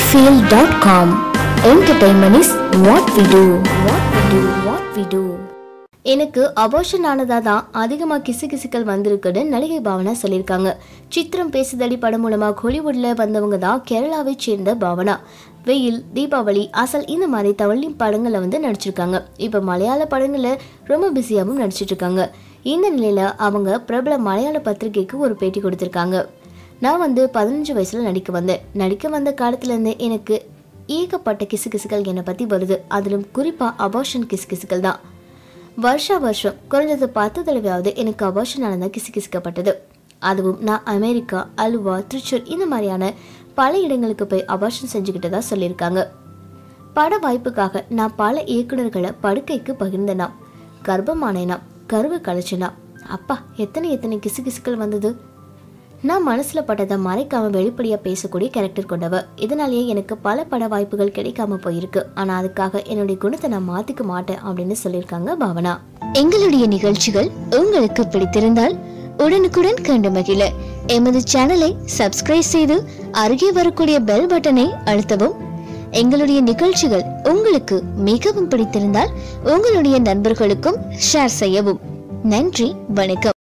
sunnyfield.com. Entertainment is what we do. What we do. What we do. எனக்கு abortion ஆனதா தான் அதிகமாக கிசு கிசுக்கள் வந்திருக்குன்னு நடிகை பாவனா சொல்லியிருக்காங்க சித்திரம் பேசுதடி படம் மூலமாக ஹாலிவுட்ல வந்தவங்க தான் கேரளாவை சேர்ந்த பாவனா வெயில் தீபாவளி அசல் இந்த மாதிரி தமிழ் படங்களில் வந்து நடிச்சிருக்காங்க இப்போ மலையாள படங்களில் ரொம்ப பிஸியாகவும் நடிச்சிட்ருக்காங்க இந்த நிலையில் அவங்க பிரபல மலையாள பத்திரிகைக்கு ஒரு பேட்டி கொடுத்துருக்காங்க நான் வந்து பதினஞ்சு வயசுல நடிக்க வந்தேன். நடிக்க வந்த காலத்துலேருந்து எனக்கு ஏகப்பட்ட கிசுகிசுகள் என்னை பற்றி வருது. அதிலும் குறிப்பாக அபார்ஷன் கிசுகிசுகள் தான். வருஷா வருஷம் குறைஞ்சது பத்து தடவையாவது எனக்கு அபார்ஷன் ஆனதாக கிசுகிசுக்கப்பட்டது. அதுவும் நான் அமெரிக்கா அல்வா திருச்சூர் இந்த மாதிரியான பல இடங்களுக்கு போய் அபார்ஷன் செஞ்சுக்கிட்டதா சொல்லியிருக்காங்க. பட வாய்ப்புக்காக நான் பல இயக்குனர்களை படுக்கைக்கு பகிர்ந்தனாம் கர்ப்பமானேனாம் கருவை கழிச்சேனா அப்பா எத்தனை எத்தனை கிசுகிசுக்கள் வந்தது? நான் மனசுல பட்டதை மறைக்காம வெளிப்படையா பேசக்கூடிய கேரக்டர் கொண்டவ. இதனாலேயே எனக்கு பல பட வாய்ப்புகள் கிடைக்காம போயிருக்கு. ஆனா அதுக்காக என்னுடைய குணத்தை நான் மாத்திக்க மாட்டேன் அப்படின்னு சொல்லியிருக்காங்க பாவனா. எங்களுடைய நிகழ்ச்சிகள் உங்களுக்கு பிடித்திருந்தால் உடனுக்குடன் கண்டு மகிழ. எமது சேனலை சப்ஸ்கிரைப் செய்து அருகே வரக்கூடிய பெல் பட்டனை அழுத்தவும். எங்களுடைய நிகழ்ச்சிகள் உங்களுக்கு மிகவும் பிடித்திருந்தால் உங்களுடைய நண்பர்களுக்கும் ஷேர் செய்யவும். நன்றி வணக்கம்.